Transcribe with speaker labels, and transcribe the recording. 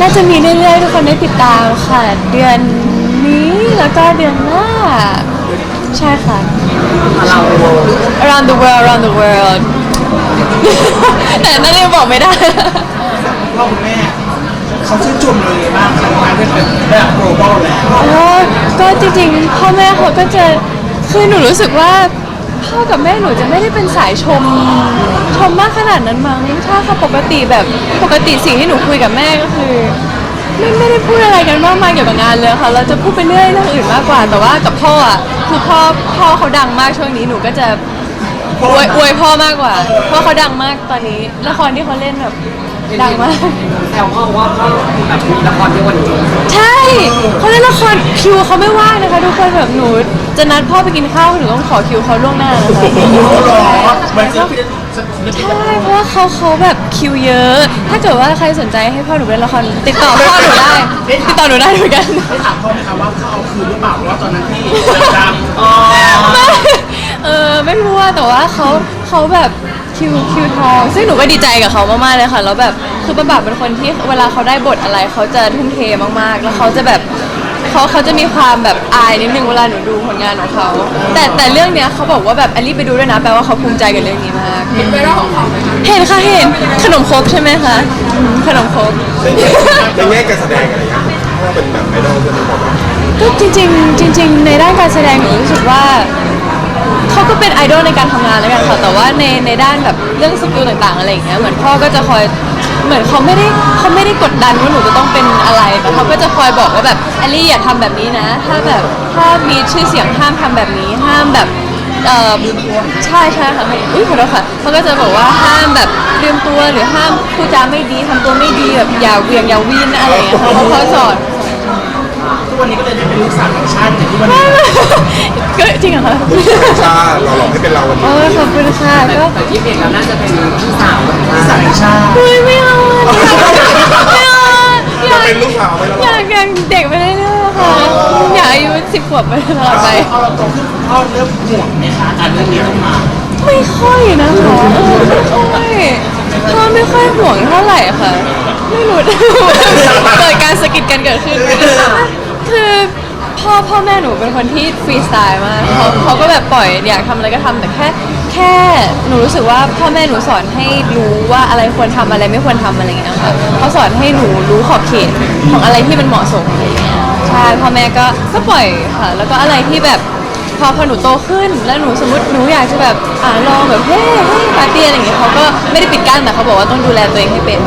Speaker 1: น่าจะมีเรื่อยๆทุกคนได้ติดตามค่ะ เดือนนี้แล้วก็เดือนหน้า ใช่ค่ะ
Speaker 2: เรา
Speaker 1: around the world around the world แต่นั่นยังบอกไม่ได้
Speaker 3: พ่อคุณแม่เขาชื่นชมเราเลยมากทำงานเป็นแบบระดับ global แล้ว
Speaker 1: ก็ก็จริงๆพ่อแม่เขาก็จะคือหนูรู้สึกว่า พ่อกับแม่หนูจะไม่ได้เป็นสายชม ชมมากขนาดนั้นมั้งถ้าเขาปกติแบบปกติสิ่งที่หนูคุยกับแม่ก็คือ ไม่ไม่ได้พูดอะไรกันมากมายเกี่ยวกับงานเลยค่ะ เราจะพูดไปเรื่อยเรื่องอื่นมากกว่า แต่ว่ากับพ่ออะคือพ่อพ่อเขาดังมากช่วงนี้หนูก็จะอวยอวยพ่อมากกว่าเพราะเขาดังมากตอนนี้ละครที่เขาเล่นแบบ ดังมาก
Speaker 2: แซวพ่อว่าพ่อแบบมีละครเยอะกว่านี้
Speaker 1: ใช่เขาเล่นละครคิวเขาไม่ว่างนะคะทุกคนแบบหนูจะนัดพ่อไปกินข้าวหนูต้องขอคิวเขาล่วงหน้านะคะ
Speaker 3: รอเหมือนจะเป็น
Speaker 1: ใช่เพราะว่าเขาเขาแบบคิวเยอะ ถ้าเกิดว่าใครสนใจให้พ่อหนูเล่นละครติดต่อพ่อหนูได้ติดต่อหนูได้เหมือนกัน
Speaker 3: ได้ถามพ่อไหมคะว่าเขาเอาคืนหรือเปล่าเพราะว่าตอนนั้นที่ดังอ๋อ
Speaker 1: ไม่เออไม่รู้ว่าแต่ว่าเขาเขาแบบ คิวคิวทองซึ่งหนูก็ดีใจกับเขามากๆเลยค่ะแล้วแบบคือประบับเป็นคนที่เวลาเขาได้บทอะไรเขาจะทุ่มเทมากๆ แล้วเขาจะแบบเขาเขาจะมีความแบบอายนิดนึงเวลาหนูดูผลงานของเขา แต่แต่เรื่องเนี้ยเขาบอกว่าแบบแอลลี่ไปดูด้วยนะแปลว่าเขาภูมิใจกับเรื่องนี้มาก
Speaker 2: เป็นไปได้ของเขาไหมคะ
Speaker 1: เห็นค่ะเห็นขนมครกใช่ไหมคะอืมขนมครก
Speaker 4: ในแง่การแสดงอะไรเงี้ยเพราะว่าเป็นแบบไอดอลด้วยนะครับ
Speaker 1: ก็จริงๆจริง ๆ ในด้านการแสดงหนูรู้สึกว่า เขาก็เป็นไอดอลในการทำงานแล้วกันค่ะ แต่ว่าในในด้านแบบเรื่องสกิลต่างๆอะไรอย่างเงี้ยเหมือนพ่อก็จะคอยเหมือนเขาไม่ได้เขาไม่ได้กดดันว่าหนูจะต้องเป็นอะไรแต่เขาก็จะคอยบอกว่าแบบแอลลี่อย่าทำแบบนี้นะ ถ้าแบบถ้ามีชื่อเสียงห้ามทำแบบนี้ห้ามแบบเออใช่ใช่ค่ะอุ้ยขอโทษค่ะเขาก็จะบอกว่าห้ามแบบลืมตัวหรือห้ามพูดจาไม่ดีทำตัวไม่ดีแบบอย่าเหวียงอย่าวีนอะไรอย่างเงี้ยค่ะเขาเขาสอน
Speaker 3: ทุกวันนี้ก็เลยได้เป็นลูกสาวแห่งชาติอย่างที่วันนี้
Speaker 1: ก็จริงเหรอคะ
Speaker 4: ชาเราหลอกให้เป็นเราวันนี้
Speaker 1: โอ้ยขอบคุณค่ะ
Speaker 2: แต่
Speaker 1: ก็
Speaker 2: แต่ที่เพจเราน่าจะเป็นพี่สาวนะ
Speaker 3: ลูกสาวแห่งชาติ
Speaker 1: เฮ้ยไม่เอาอะไม่เอาอะอยาก
Speaker 4: เป็นลูกสาวไหมเรา
Speaker 1: อยากยังเด็กไปเรื่อยๆค่ะอยากอายุสิบขวบไปตลอดไป
Speaker 3: พอเราโตขึ้นพ่อเริ่มห่วงไหมคะการเรื่องนี้ออกมา
Speaker 1: ไม่ค่อยนะคะเออไม่ค่อยพ่อไม่ค่อยห่วงเท่าไหร่ค่ะ ไม่รู้ เกิดการสะกิดกันเกิดขึ้น คือพ่อพ่อ แม่หนูเป็นคนที่ฟรีสไตล์มากเขาเขาก็แบบปล่อยอยากทำอะไรก็ทำแต่แค่แค่หนูรู้สึกว่าพ่อแม่หนูสอนให้รู้ว่าอะไรควรทำอะไรไม่ควรทำอะไรอย่างเงี้ยค่ะเขาสอนให้หนูรู้ขอบเขตของอะไรที่มันเหมาะสมอะไรอย่างเงี้ยใช่พ่อแม่ก็ก็ปล่อยค่ะ แล้วก็อะไรที่แบบ พอพอหนูโตขึ้นแล้วหนูสมมติหนูอยากจะแบบอ่าลองแบบเฮ้เฮ้ปาร์ตี้อะไรอย่างเงี้ยเขาก็ไม่ได้ปิดกั้นแต่เขาบอกว่าต้องดูแลตัวเองให้เป็น